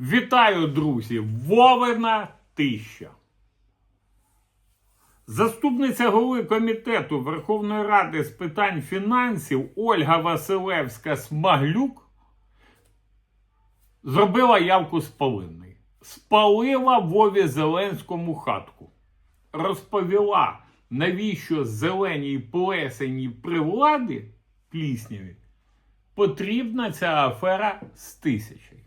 Вітаю, друзі! Вовина тища. Заступниця голови комітету Верховної Ради з питань фінансів Ольга Василевська Смаглюк зробила явку з повинної. Спалила Вові Зеленському хатку. Розповіла, навіщо зеленій плесеній при владі плісняві потрібна ця афера з тисячі.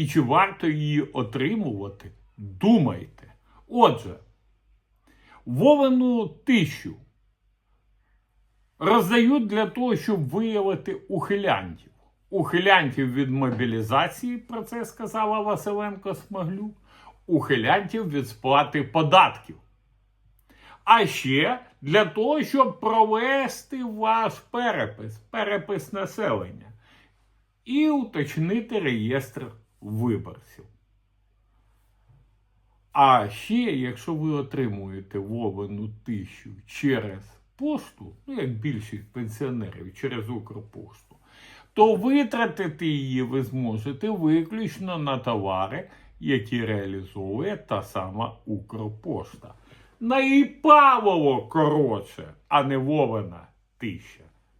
І чи варто її отримувати? Думайте. Отже, Вовину тищу роздають для того, щоб виявити ухилянтів. Ухилянтів від мобілізації, про це сказала Василенко Смаглюк, ухилянтів від сплати податків. А ще для того, щоб провести ваш перепис, перепис населення і уточнити реєстр виборців. А ще, якщо ви отримуєте Вовину тисячу через пошту, ну як більшість пенсіонерів через Укрпошту, то витратити її ви зможете виключно на товари, які реалізовує та сама Укрпошта. Наїпавово коротше, а не Вовина тища.